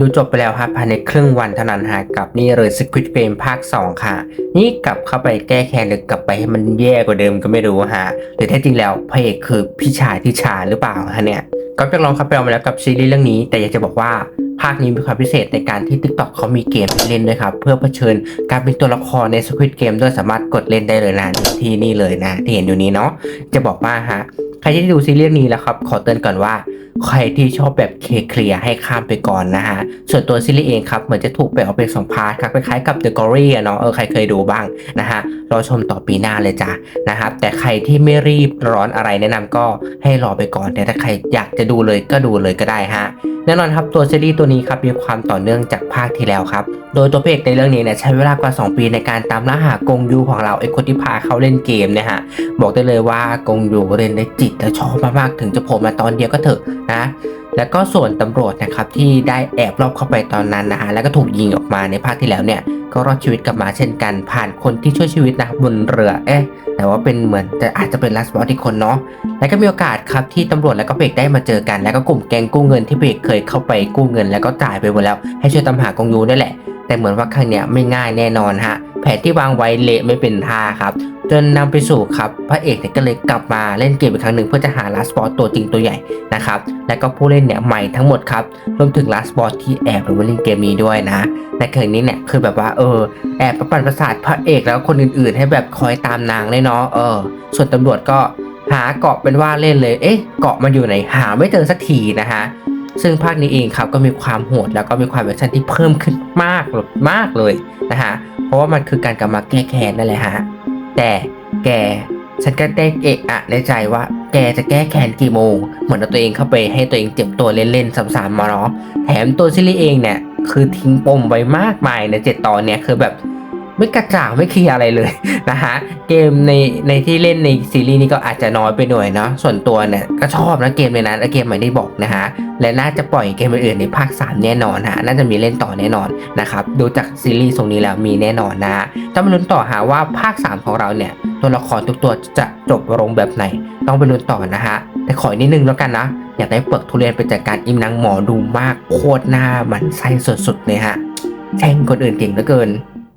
ดูจบไปแล้วครับภายในครึ่งวันเท่านั้นฮะกับนี่เลย Squid Game ภาค 2 ค่ะ นี่กลับเข้าไปแก้แค้นหรือกลับไปให้มันแย่กว่าเดิมก็ไม่รู้ฮะหรือแท้จริงแล้วพระเอกคือพี่ชายที่ชาหรือเปล่าฮะเนี่ยก็จะลองเข้าไปเอามาแล้วกับซีรีส์เรื่องนี้ แต่อยากจะบอกว่าภาคนี้มีความพิเศษในการที่ TikTok เขามีเกมให้เล่นด้วยครับ เพื่อเผชิญการเป็นตัวละครใน Squid Game ด้วยสามารถกดเล่นได้เลยนะที่นี่เลยนะ ที่เห็นอยู่นี้เนาะจะบอกว่าฮะใครที่ด้ดูซีรีส์นี้แล้วครับ ขอเตือนก่อนว่า ใครที่ชอบแบบเคลียร์ให้ข้ามไปก่อนนะฮะ ส่วนตัวซีรีส์เองครับ เหมือนจะถูกแบ่งออกเป็นสองพาร์ทครับคล้ายๆกับ The Glory อะเนาะเออใครเคยดูบ้างนะฮะรอชมต่อปีหน้าเลยจ้ะนะครับแต่ใครที่ไม่รีบร้อนอะไรแนะนำก็ให้รอไปก่อนแต่ถ้าใครอยากจะดูเลยก็ดูเลยก็ได้ฮะแน่นอนครับตัวซีรีส์ตัวนี้ครับมีความต่อเนื่องจากภาคที่แล้วครับโดยตัวเพกในเรื่องนี้เนี่ยใช้เวลากว่า 2 ปีในการตามล่าหากงยูของเราไอ้คนที่พาเขาเล่นเกมเนี่ยฮะบอกได้เลยว่ากงยูเล่นได้จิตและชอบมากๆถึงจะโผล่มาตอนเดียวก็เถอะนะ แล้วก็ส่วนตำรวจนะครับที่ได้แอบรอบเข้าไปตอนนั้นนะฮะแล้วก็ถูกยิงออกมาในภาคที่แล้วเนี่ยก็รอดชีวิตกลับมาเช่นกันผ่านคนที่ช่วยชีวิตนะครับบนเรือเอ๊ะแต่ว่าเป็นเหมือนจะอาจจะเป็นลัสบอสอีกคนเนาะแล้วก็มีโอกาสครับที่ตำรวจและก็เบกได้มาเจอกัน แล้วก็กลุ่มแก๊งกู้เงินที่เบกเคยเข้าไปกู้เงิน แล้วก็จ่ายไปหมดแล้วให้ช่วยตามหากงยูนี่แหละ แต่เหมือนว่าครั้งเนี้ยไม่ง่ายแน่นอนฮะแผนที่วางไว้เละไม่เป็นท่าครับ จนนำไปสู่ครับพระเอกเนี่ยก็เลยกลับมาเล่นเกมอีกครั้งหนึ่งเพื่อจะหาลาสบอสตัวจริงตัวใหญ่นะครับและก็ผู้เล่นเนี่ยใหม่ทั้งหมดครับรวมถึงลาสบอสที่แอบหรือว่าเล่นเกมนี้ด้วยนะในครั้งนี้เนี่ยคือแบบว่าเออแอบประปั่นประสาทพระเอกแล้วคนอื่นๆ ให้แบบคอยตามนางเลยเนาะเออ ส่วนตำรวจก็หาเกาะเป็นว่าเล่นเลยเอ๊ะเกาะมันอยู่ไหนหาไม่เจอสักทีนะฮะซึ่งภาคนี้เองครับก็มีความโหดแล้วก็มีความแอคชั่นที่เพิ่มขึ้นมากมากเลยนะฮะเพราะว่ามันคือการกลับมาแก้แค้นนั่นแหละฮะ แต่แกฉันก็ได้เอะอะในใจว่า แกจะแก้แค้นกี่โมง เหมือนเอาตัวเองเข้าไปให้ตัวเองเจ็บตัวเล่นๆซ้ำๆมาเนาะแถมตัวชิลี่เองเนี่ย คือทิ้งปมไว้มากมายในเจ็ดตอนเนี่ยคือแบบ ไม่กระจ่างไม่เคลียอะไรเลยนะฮะเกมในในที่เล่นในซีรีส์นี้ก็อาจจะน้อยไปหน่อยเนาะส่วนตัวเนี่ยก็ชอบนะเกมในนั้นและเกมใหม่ได้บอกนะฮะและน่าจะปล่อยเกมอื่นในภาค 3 แน่นอนฮะน่าจะมีเล่นต่อแน่นอนนะครับดูจากซีรีส์ตรงนี้แล้วมีแน่นอนนะต้องไปลุ้นต่อหาว่าภาค 3 ของเราเนี่ยตัวละครทุกตัวจะจบลงแบบไหน ต้องไปลุ้นต่อนะฮะแต่ขออีกนิดนึงแล้วกันนะอยากได้เปลือกทุเรียนไปจัดการอิมนางหมอดูมากโคตรหน้ามันไส้สุดๆเลยฮะแช่งคนอื่นเก่งเหลือเกิน